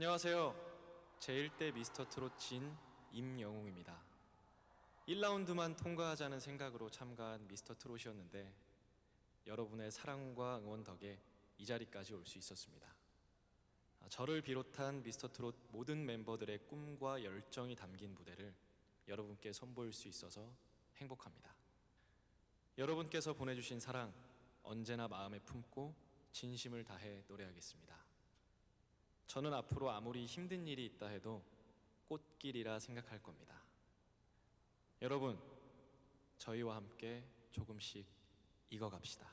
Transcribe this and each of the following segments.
안녕하세요. 제1대 미스터 트롯 진 임영웅입니다. 1라운드만 통과하자는 생각으로 참가한 미스터 트롯이었는데 여러분의 사랑과 응원 덕에 이 자리까지 올 수 있었습니다. 아, 저를 비롯한 미스터 트롯 모든 멤버들의 꿈과 열정이 담긴 무대를 여러분께 선보일 수 있어서 행복합니다. 여러분께서 보내주신 사랑 언제나 마음에 품고 진심을 다해 노래하겠습니다. 저는 앞으로 아무리 힘든 일이 있다 해도 꽃길이라 생각할 겁니다. 여러분, 저희와 함께 조금씩 익어갑시다.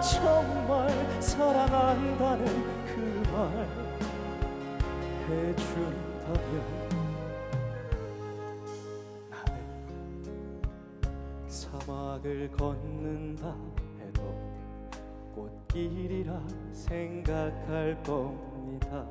정말 사랑한다는 그 말. 해준다면 나는 사막을 걷는다 해도 꽃길이라 생각할 겁니다.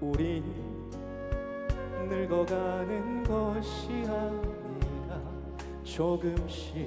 우린 늙어가는 것이 아니라 조금씩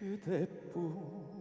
그대뿐